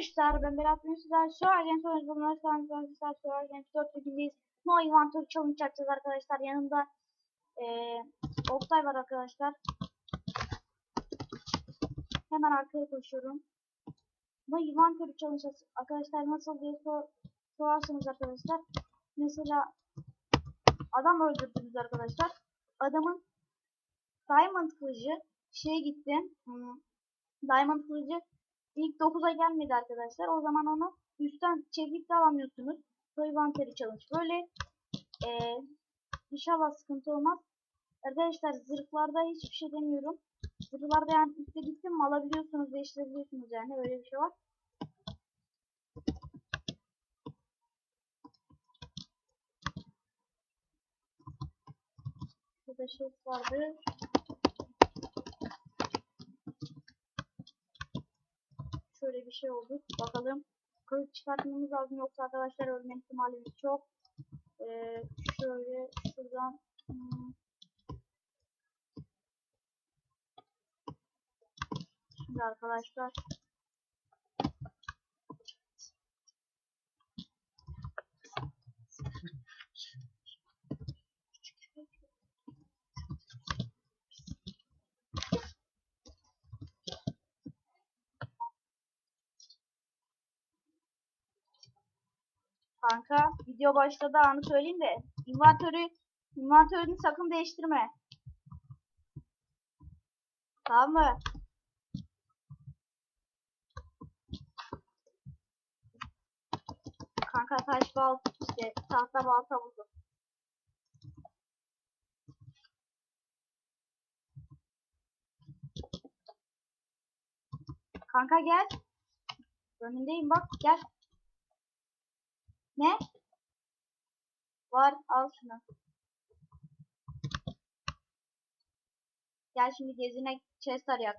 arkadaşlar ben Berat Münsüzler. Surgeon sonucunda arkadaşlar Surgeon 4 bilgiyiz. No Inventory Challenge yapacağız arkadaşlar. Yanımda eee Oktay var arkadaşlar. Hemen arkaya koşuyorum. No Inventory Challenge arkadaşlar nasıl diye sor sorarsanız arkadaşlar. Mesela adam öldürdünüz arkadaşlar. Adamın Diamond kılıcı şeye gitti. Hmm, Diamond kılıcı ilk 9'a gelmedi arkadaşlar. O zaman onu üstten çekip de alamıyorsunuz. Toyvanteri challenge. Böyle ee, inşallah sıkıntı olmaz. Arkadaşlar zırhlarda hiçbir şey demiyorum. Zırhlarda yani üstte alabiliyorsunuz, değiştirebiliyorsunuz yani öyle bir şey var. Şurada şey vardı. Şöyle bir şey oldu. Bakalım. Kılıç çıkartmamız lazım yoksa arkadaşlar ölme ihtimalimiz çok. Ee, şöyle şuradan hmm. Şimdi arkadaşlar Kanka video başladı anı söyleyeyim de inventörü inventörünü sakın değiştirme. Tamam mı? Kanka taş bal işte tahta balta buldum. Kanka gel. Önündeyim bak gel. Ne? Var al şunu. Gel şimdi gezine chest arayak.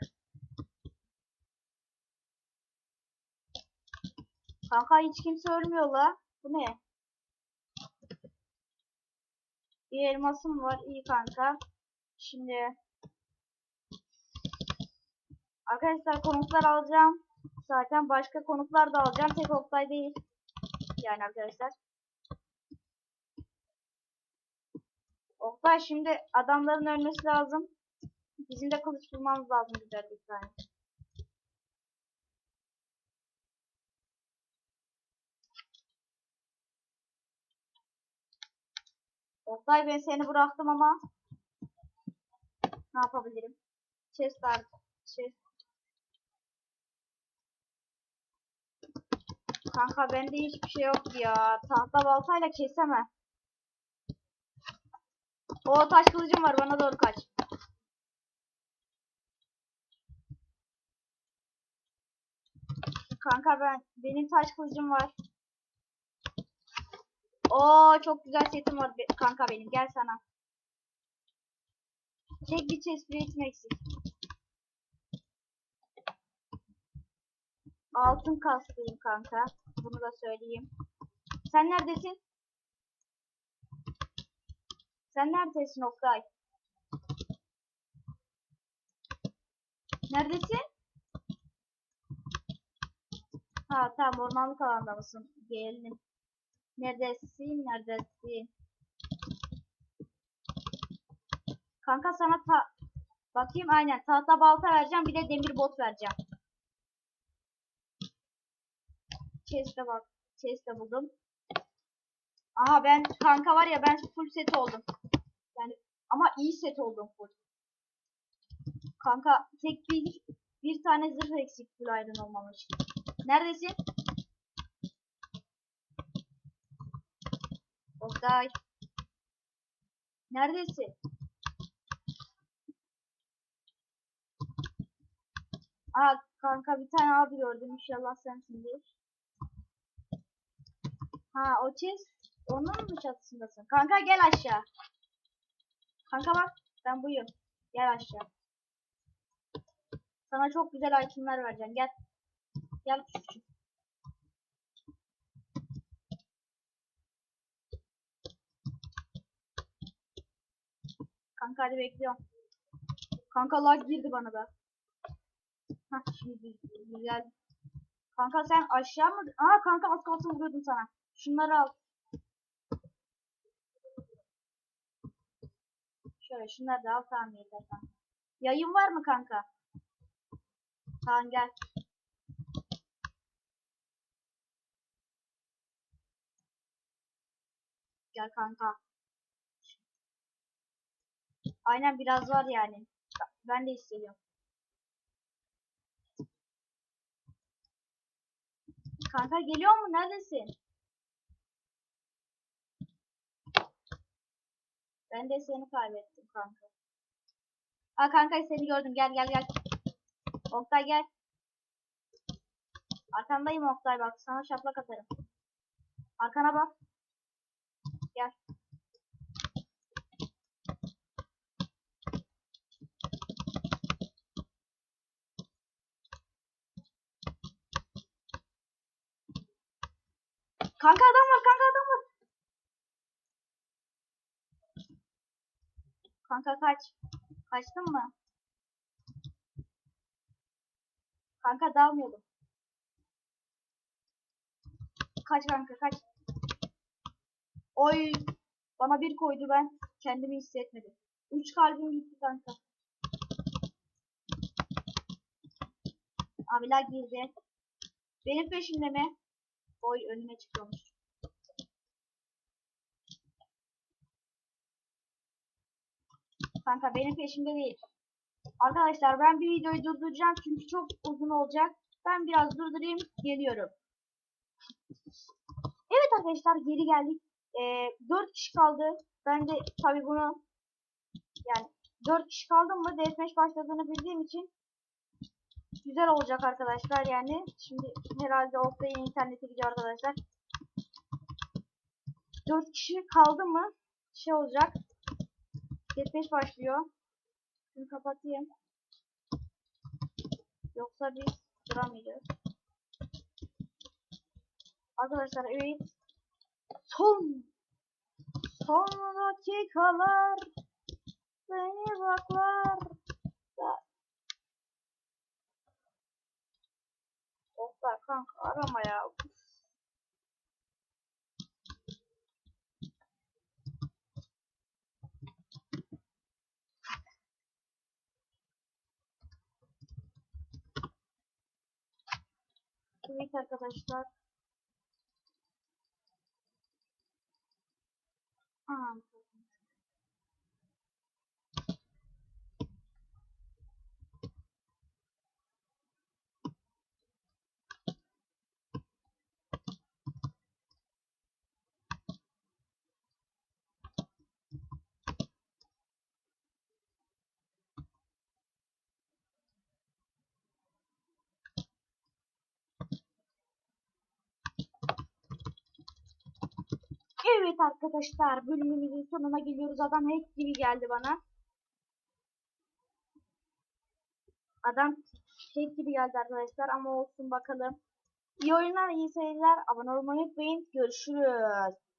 Kanka hiç kimse ölmüyor la. Bu ne? Bir elmasım var. iyi kanka. Şimdi Arkadaşlar konuklar alacağım. Zaten başka konuklar da alacağım. Tek Oktay değil. Yani arkadaşlar. Oktay şimdi adamların ölmesi lazım. Bizim de kılıç bulmamız lazım güzel bir tane. Oktay ben seni bıraktım ama ne yapabilirim? Chest var. Chest. Kanka bende hiçbir şey yok ya. Tahta baltayla kesemem. O taş kılıcım var bana doğru kaç. Kanka ben benim taş kılıcım var. Oo çok güzel setim var be- kanka benim. Gel sana. Tek bir chest plate'im eksik. Altın kaslıyım kanka. Bunu da söyleyeyim. Sen neredesin? Sen neredesin Oktay? Neredesin? Ha tamam ormanlık alanda mısın? Geldim. Neredesin? Neredesin? Kanka sana ta bakayım aynen tahta balta vereceğim bir de demir bot vereceğim. Chest'e bak. Chest'e buldum. Aha ben kanka var ya ben full set oldum. Yani ama iyi set oldum full. Kanka tek bir bir tane zırh eksik full iron olmam için. Neredesin? Oktay. Neredesin? Aa kanka bir tane abi gördüm inşallah sensindir. Ha o chest onun mu çatısındasın? Kanka gel aşağı. Kanka bak ben buyum. Gel aşağı. Sana çok güzel itemler vereceğim. Gel. Gel küçük. Kanka hadi bekliyorum. Kanka lag girdi bana da. Hah şimdi güzel. Kanka sen aşağı mı? Aa kanka az kalsın vuruyordum sana. Şunları al. Şöyle şunları da al tamam yeter kanka. Yayın var mı kanka? Tamam gel. Gel kanka. Aynen biraz var yani. Ben de hissediyorum. Kanka geliyor mu? Neredesin? Ben de seni kaybettim kanka. Ha kanka seni gördüm. Gel gel gel. Oktay gel. Arkandayım Oktay bak. Sana şaplak atarım. Arkana bak. Gel. Kanka adam var, kanka adam var. Kanka kaç. Kaçtın mı? Kanka dalmıyordum. Kaç kanka kaç. Oy. Bana bir koydu ben. Kendimi hissetmedim. Üç kalbim gitti kanka. Abiler girdi. Benim peşimde mi? Oy önüme çıkıyormuş. Kanka benim peşimde değil. Arkadaşlar ben bir videoyu durduracağım çünkü çok uzun olacak. Ben biraz durdurayım geliyorum. Evet arkadaşlar geri geldik. Ee, 4 kişi kaldı. Ben de tabi bunu yani 4 kişi kaldım mı deathmatch başladığını bildiğim için güzel olacak arkadaşlar yani. Şimdi herhalde Oktay'ın interneti gidiyor arkadaşlar. 4 kişi kaldı mı şey olacak. Deathmatch başlıyor. Şunu kapatayım. Yoksa biz duramayacağız. Arkadaşlar evet. Son. Son dakikalar. Beni baklar. Da- Oktay kanka arama ya. Evet arkadaşlar. Aa, Evet arkadaşlar bölümümüzün sonuna geliyoruz. Adam hack gibi geldi bana. Adam hack gibi geldi arkadaşlar ama olsun bakalım. İyi oyunlar, iyi seyirler. Abone olmayı unutmayın. Görüşürüz.